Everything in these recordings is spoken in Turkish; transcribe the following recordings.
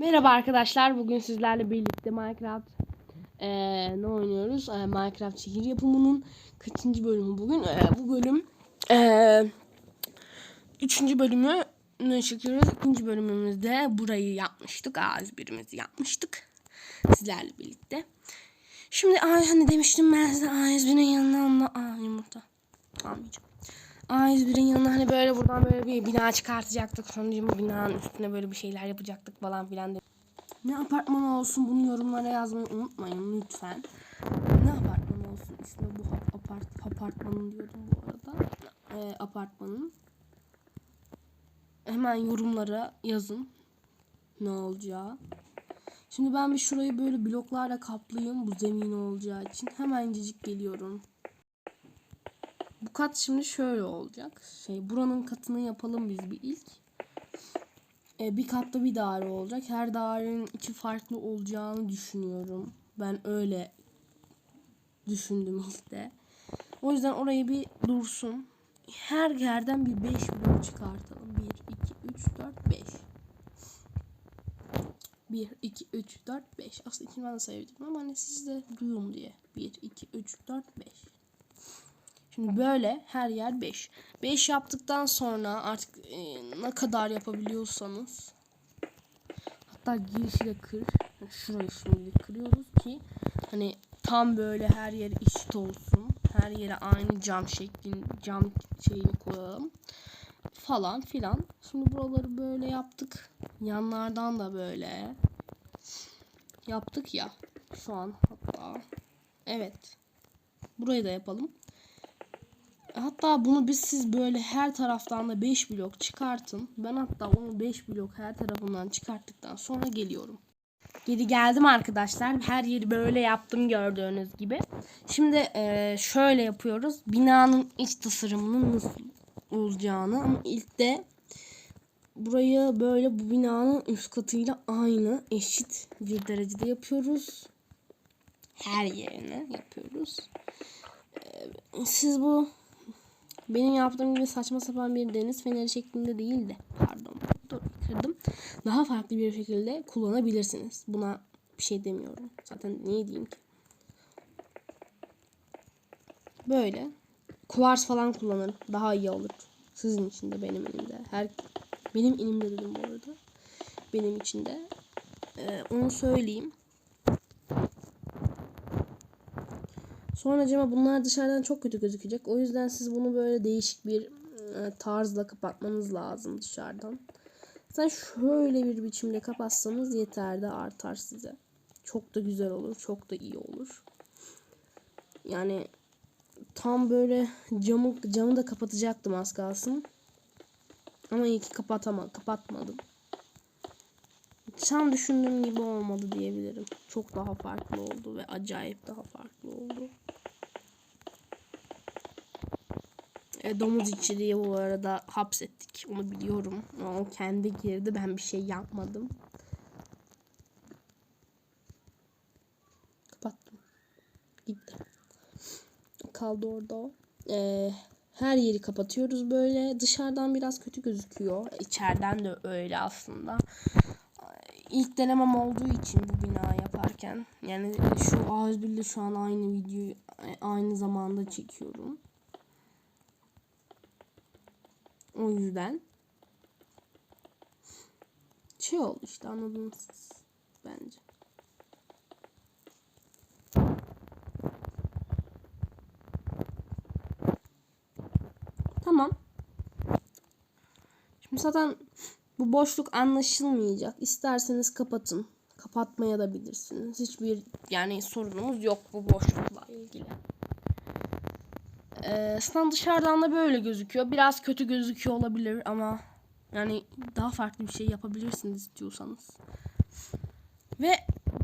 Merhaba arkadaşlar. Bugün sizlerle birlikte Minecraft eee, ne oynuyoruz? Eee, Minecraft şehir yapımının kaçıncı bölümü bugün? Eee, bu bölüm eee, üçüncü bölümü çekiyoruz. İkinci bölümümüzde burayı yapmıştık. A101'imizi yapmıştık. Sizlerle birlikte. Şimdi ay, hani demiştim ben size A101'in yanına anla. Aa yumurta. Almayacağım. A101'in yanına hani böyle buradan böyle bir bina çıkartacaktık. Sonucu bu binanın üstüne böyle bir şeyler yapacaktık falan filan. de- Ne apartmanı olsun bunu yorumlara yazmayı unutmayın lütfen. Ne apartmanı olsun ismi bu ap- apart apartmanın diyordum bu arada. Ee, apartmanın. Hemen yorumlara yazın ne olacağı. Şimdi ben bir şurayı böyle bloklarla kaplayayım bu zemin olacağı için. Hemencecik geliyorum. Bu kat şimdi şöyle olacak. Şey buranın katını yapalım biz bir ilk. Ee, bir katta bir daire olacak. Her dairenin içi farklı olacağını düşünüyorum. Ben öyle düşündüm işte. O yüzden orayı bir dursun. Her yerden bir 5 blok çıkartalım. 1, 2, 3, 4, 5. 1, 2, 3, 4, 5. Aslında ikini ben de sayabilirim ama hani siz de duyun diye. 1, 2, 3, 4, 5. Şimdi böyle her yer 5. 5 yaptıktan sonra artık e, ne kadar yapabiliyorsanız hatta girişi de kır. Şurayı şimdi kırıyoruz ki hani tam böyle her yer eşit olsun. Her yere aynı cam şeklin cam şeyini koyalım falan filan. Şimdi buraları böyle yaptık. Yanlardan da böyle yaptık ya. Şu an hatta. Evet. Burayı da yapalım. Hatta bunu biz siz böyle her taraftan da 5 blok çıkartın. Ben hatta onu 5 blok her tarafından çıkarttıktan sonra geliyorum. Geri geldim arkadaşlar. Her yeri böyle yaptım gördüğünüz gibi. Şimdi eee, şöyle yapıyoruz. Binanın iç tasarımının nasıl olacağını ama ilk de burayı böyle bu binanın üst katıyla aynı eşit bir derecede yapıyoruz. Her yerine yapıyoruz. Eee, siz bu benim yaptığım gibi saçma sapan bir deniz feneri şeklinde değil de pardon dur kırdım. Daha farklı bir şekilde kullanabilirsiniz. Buna bir şey demiyorum. Zaten niye diyeyim ki? Böyle. Kuvars falan kullanırım. Daha iyi olur. Sizin için de benim elimde. Her benim elimde dedim bu arada. Benim için de. Ee, onu söyleyeyim. Sonra acaba bunlar dışarıdan çok kötü gözükecek. O yüzden siz bunu böyle değişik bir e, tarzla kapatmanız lazım dışarıdan. Sen şöyle bir biçimde kapatsanız yeter de artar size. Çok da güzel olur. Çok da iyi olur. Yani tam böyle camı camı da kapatacaktım az kalsın. Ama iyi ki kapatama, kapatmadım. Tam düşündüğüm gibi olmadı diyebilirim. Çok daha farklı oldu ve acayip daha farklı oldu. E, domuz içeriği bu arada hapsettik. Onu biliyorum. O kendi girdi. Ben bir şey yapmadım. Kapattım. Gitti. Kaldı orada o. E, her yeri kapatıyoruz böyle. Dışarıdan biraz kötü gözüküyor. İçeriden de öyle aslında. İlk denemem olduğu için bu bina yaparken. Yani şu A101 ile şu an aynı videoyu aynı zamanda çekiyorum. O yüzden şey oldu işte anladınız bence. Tamam. Şimdi zaten bu boşluk anlaşılmayacak. İsterseniz kapatın. Kapatmaya da bilirsiniz. Hiçbir yani sorunumuz yok bu boşlukla ilgili. Ee, aslında dışarıdan da böyle gözüküyor. Biraz kötü gözüküyor olabilir ama yani daha farklı bir şey yapabilirsiniz istiyorsanız. Ve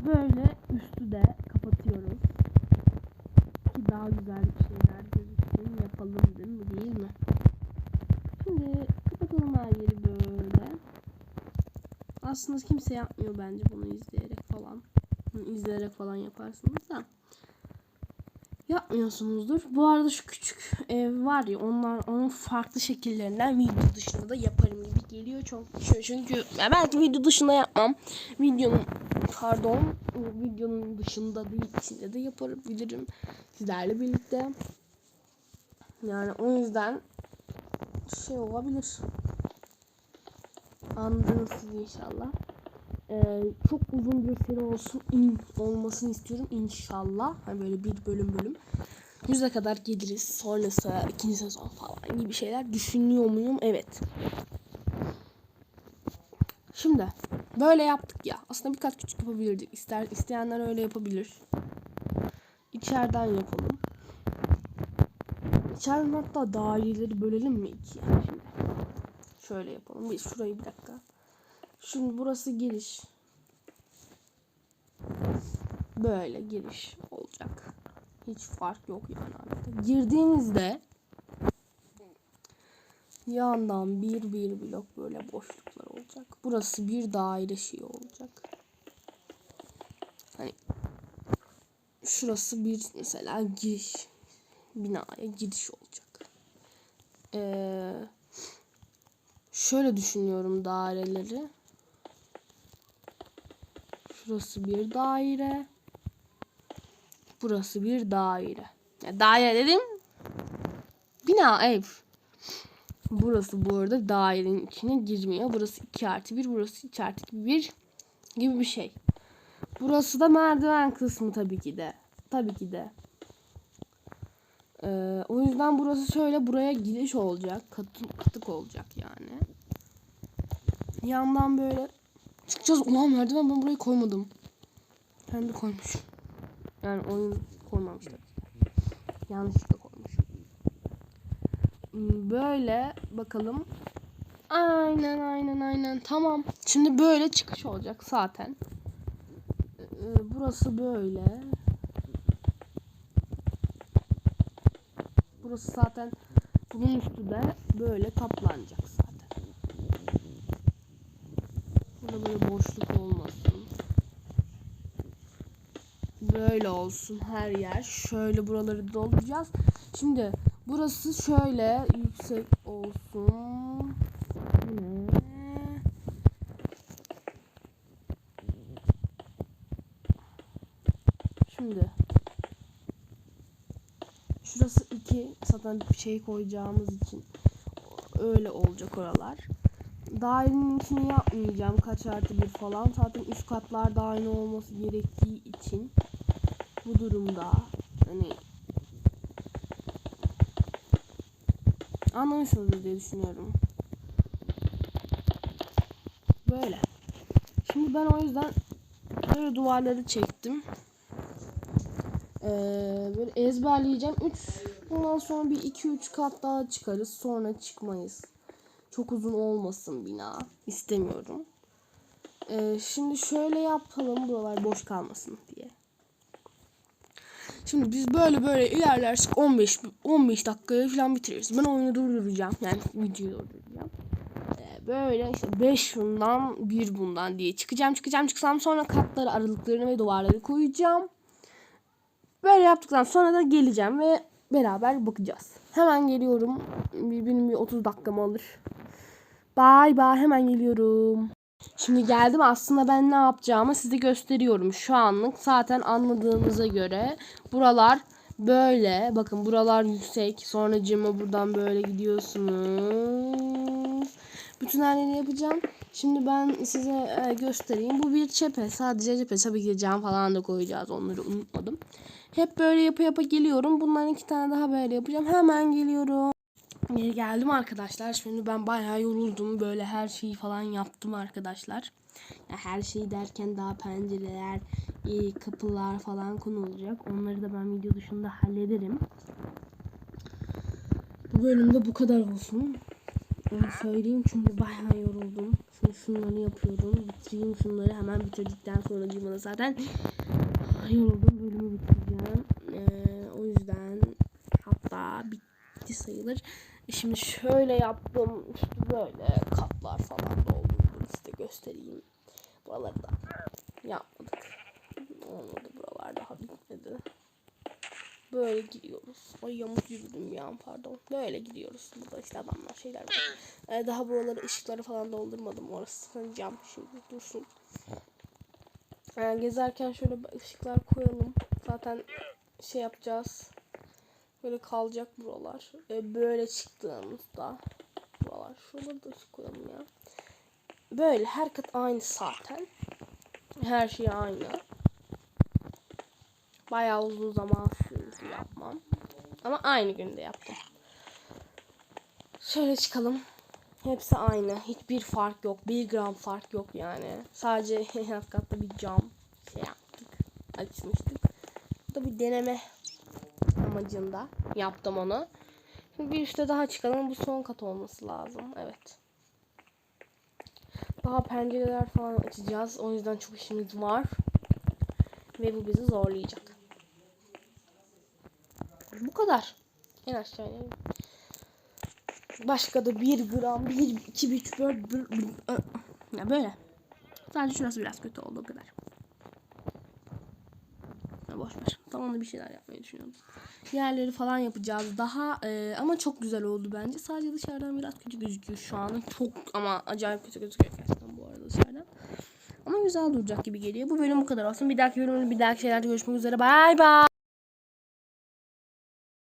böyle üstü de kapatıyoruz. Ki daha güzel bir şeyler gözüksün. Yapalım değil mi? Değil mi? Şimdi kapatalım her yeri böyle. Aslında kimse yapmıyor bence bunu izleyerek falan. Bunu izleyerek falan yaparsınız da. Yapmıyorsunuzdur. Bu arada şu küçük ev var ya onlar onun farklı şekillerinden video dışında da yaparım gibi geliyor çok çünkü belki video dışında yapmam. Videonun pardon videonun dışında değil içinde de yaparım bilirim sizlerle birlikte. Yani o yüzden şey olabilir. Anladınız siz inşallah. Ee, çok uzun bir seri olsun in, olmasını istiyorum inşallah. Hani böyle bir bölüm bölüm. Yüze kadar geliriz. Sonrası ikinci sezon falan gibi şeyler düşünüyor muyum? Evet. Şimdi böyle yaptık ya. Aslında birkaç küçük yapabilirdik. İster isteyenler öyle yapabilir. İçeriden yapalım. İçeriden hatta daireleri bölelim mi ikiye? Şimdi. Şöyle yapalım. Bir şurayı bir dakika. Şimdi burası giriş. Böyle giriş olacak. Hiç fark yok yani. arada. Girdiğimizde yandan bir bir blok böyle boşluklar olacak. Burası bir daire şey olacak. Hani şurası bir mesela giriş binaya giriş olacak. Ee, şöyle düşünüyorum daireleri. Şurası bir daire. Burası bir daire. Ya daire dedim. Bina ev. Burası bu arada dairenin içine girmiyor. Burası 2 artı 1. Burası 2 artı 1 gibi bir şey. Burası da merdiven kısmı tabii ki de. Tabii ki de. Ee, o yüzden burası şöyle buraya giriş olacak. Katı, katık olacak yani. Yandan böyle çıkacağız. Ulan merdiven ben burayı koymadım. Ben de koymuşum. Yani oyun koymamış tabii. Yanlışlıkla koymuş. Hmm, Böyle bakalım. Aynen aynen aynen. Tamam. Şimdi böyle çıkış olacak zaten. Ee, burası böyle. Burası zaten bunun üstü de böyle kaplanacak Burada böyle boşluk olmasın. Böyle olsun her yer. Şöyle buraları dolduracağız. Şimdi burası şöyle yüksek olsun. Şimdi şurası iki zaten şey koyacağımız için öyle olacak oralar. Dairenin içini yapmayacağım. Kaç artı bir falan. Zaten üst katlarda aynı olması gerektiği için bu durumda hani anlamışsınızdır diye düşünüyorum. Böyle. Şimdi ben o yüzden böyle duvarları çektim. Ee, böyle ezberleyeceğim. 3 bundan sonra bir 2 3 kat daha çıkarız. Sonra çıkmayız. Çok uzun olmasın bina. İstemiyorum. Ee, şimdi şöyle yapalım buralar boş kalmasın diye. Şimdi biz böyle böyle ilerlersek 15 15 dakikaya falan bitiririz. Ben oyunu durduracağım. Yani videoyu durduracağım. Ee, böyle işte 5 şundan 1 bundan diye çıkacağım çıkacağım çıksam sonra katları aralıklarını ve duvarları koyacağım. Böyle yaptıktan sonra da geleceğim ve beraber bakacağız. Hemen geliyorum. Benim bir 30 dakikamı alır. Bye bye hemen geliyorum. Şimdi geldim aslında ben ne yapacağımı size gösteriyorum. Şu anlık zaten anladığınıza göre buralar böyle. Bakın buralar yüksek. Sonra cima buradan böyle gidiyorsunuz. Bütün yeri yapacağım. Şimdi ben size e, göstereyim. Bu bir cephe. Sadece cephe. Tabii ki cam falan da koyacağız. Onları unutmadım. Hep böyle yapa yapa geliyorum. Bunların iki tane daha böyle yapacağım. Hemen geliyorum. Geri geldim arkadaşlar. Şimdi ben bayağı yoruldum. Böyle her şeyi falan yaptım arkadaşlar. Ya her şey derken daha pencereler, e, kapılar falan konulacak. Onları da ben video dışında hallederim. Bu bölümde bu kadar olsun. Onu söyleyeyim çünkü bayağı yoruldum. Şimdi şunları yapıyorum. Bitireyim şunları. Hemen bitirdikten sonra cimana zaten yoruldum. Bölümü bitireceğim. Ee, o yüzden hatta bitti sayılır. Şimdi şöyle yaptım. İşte böyle katlar falan doldurdum. Size göstereyim. Buraları da yapmadık. Olmadı buralar daha bitmedi. Böyle gidiyoruz. Ay yamuk yürüdüm ya pardon. Böyle gidiyoruz. Burada işte adamlar şeyler var. Ee, daha buraları ışıkları falan doldurmadım. Orası cam şimdi dursun. Ee, gezerken şöyle ışıklar koyalım. Zaten şey yapacağız. Böyle kalacak buralar. Ee, böyle çıktığımızda buralar. Şuraları da koyalım ya. Böyle her kat aynı zaten. Her şey aynı. Bayağı uzun zaman sürdü yapmam. Ama aynı günde yaptım. Şöyle çıkalım. Hepsi aynı. Hiçbir fark yok. Bir gram fark yok yani. Sadece alt katta bir cam şey yaptık. Açmıştık. Bu da bir deneme amacında yaptım onu. Şimdi bir üstte daha çıkalım. Bu son kat olması lazım. Evet. Daha pencereler falan açacağız. O yüzden çok işimiz var. Ve bu bizi zorlayacak. Bu kadar. En aşağı inelim. Başka da 1 gram, 1, 2, 3, 4, 1, ya böyle. Sadece şurası biraz kötü oldu o kadar. Ya boş ver. Da bir şeyler yapmayı düşünüyorum. Yerleri falan yapacağız daha e, ama çok güzel oldu bence. Sadece dışarıdan biraz kötü gözüküyor şu an. Çok ama acayip kötü gözüküyor gerçekten bu arada dışarıdan. Ama güzel duracak gibi geliyor. Bu bölüm bu kadar olsun. Bir dahaki bölümde bir dahaki şeylerde görüşmek üzere. Bay bay.